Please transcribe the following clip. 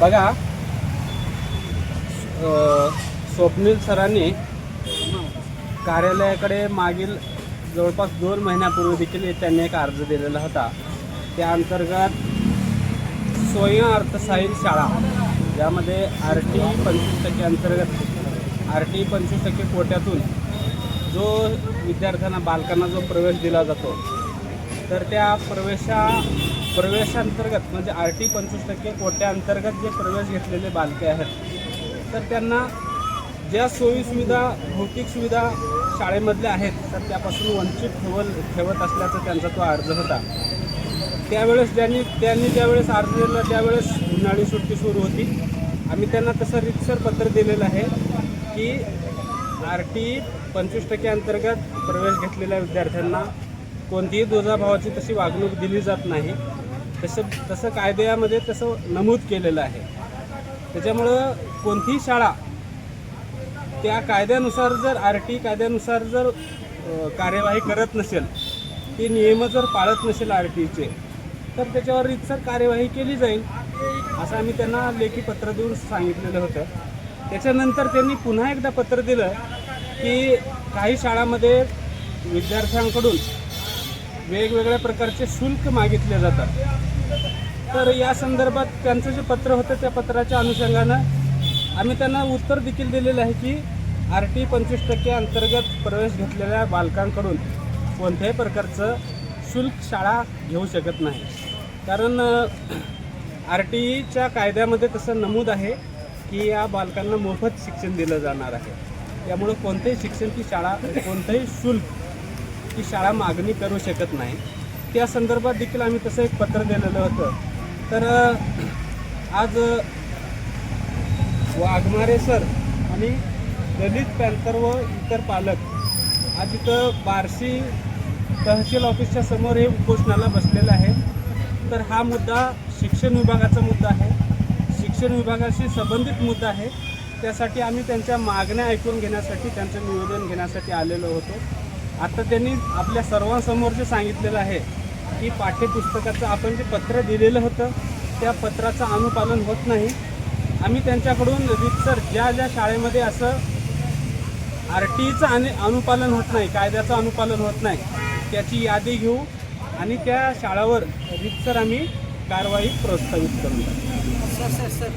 बघा स्वप्नील सरांनी कार्यालयाकडे मागील जवळपास दोन महिन्यापूर्वी देखील त्यांनी एक अर्ज दिलेला होता. त्या अंतर्गत स्वयं अर्थसहाय्य शाळा ज्यामध्ये आर टी पंचवीस टक्के अंतर्गत आर टी पंचवीस टक्के कोट्यातून जो विद्यार्थ्यांना बालकांना जो प्रवेश दिला जातो तर त्या प्रवेशा प्रवेशांतर्गत म्हणजे आर टी पंचवीस टक्के कोट्याअंतर्गत जे प्रवेश घेतलेले बालके आहेत तर त्यांना ज्या सोयीसुविधा भौतिक सुविधा शाळेमधल्या आहेत तर त्यापासून वंचित ठेवल ठेवत असल्याचा त्यांचा तो अर्ज होता. त्यावेळेस ज्यांनी त्यांनी ज्यावेळेस अर्ज दिला त्यावेळेस उन्हाळी सुट्टी सुरू होती. आम्ही त्यांना तसं रितसर पत्र दिलेलं आहे की आर टी पंचवीस टक्के अंतर्गत प्रवेश घेतलेल्या विद्यार्थ्यांना कोणतीही दुजाभावाची तशी वागणूक दिली जात नाही. तसं तसं कायद्यामध्ये तसं नमूद केलेलं आहे. त्याच्यामुळं कोणतीही शाळा त्या कायद्यानुसार जर आर टी कायद्यानुसार जर कार्यवाही करत नसेल ती नियम जर पाळत नसेल आर टीचे तर त्याच्यावर रितसर कार्यवाही केली जाईल असं आम्ही त्यांना लेखी पत्र देऊन सांगितलेलं होतं. त्याच्यानंतर त्यांनी पुन्हा एकदा पत्र दिलं की काही शाळामध्ये विद्यार्थ्यांकडून वेगवेगळ्या प्रकारचे शुल्क मागितले जातात. तर या संदर्भात त्यांचं जे पत्र होतं त्या पत्राच्या अनुषंगानं आम्ही त्यांना उत्तर देखील दिलेलं आहे की आर टी पंचवीस टक्के अंतर्गत प्रवेश घेतलेल्या बालकांकडून कोणत्याही प्रकारचं शुल्क शाळा घेऊ शकत नाही. कारण आर टीच्या कायद्यामध्ये तसं नमूद आहे की या बालकांना मोफत शिक्षण दिलं जाणार आहे. त्यामुळं कोणत्याही शिक्षण की शाळा कोणतंही शुल्क की शाळा मागणी करू शकत नाही. त्या संदर्भात देखील आम्ही तसं एक पत्र दिलेलं होतं. तर आज वाघमारे सर आणि दलित पॅन्थर व इतर पालक आज इथं बार्शी तहसील ऑफिसच्या समोर हे उपोषणाला बसलेलं आहे तर हा मुद्दा शिक्षण विभागाचा मुद्दा आहे. शिक्षण विभागाशी संबंधित मुद्दा आहे. त्यासाठी आम्ही त्यांच्या मागण्या ऐकून घेण्यासाठी त्यांचं निवेदन घेण्यासाठी आलेलो होतो. आता त्यांनी आपल्या सर्वांसमोर जे सांगितलेलं आहे की पाठ्यपुस्तकाचं आपण जे पत्र दिलेलं होतं त्या पत्राचं अनुपालन होत नाही. आम्ही त्यांच्याकडून रितसर ज्या ज्या शाळेमध्ये असं आर टीचं आणि अनुपालन होत नाही कायद्याचं अनुपालन होत नाही त्याची यादी घेऊ आणि त्या शाळावर रितसर आम्ही कारवाई प्रस्तावित करू. Sir sir sir.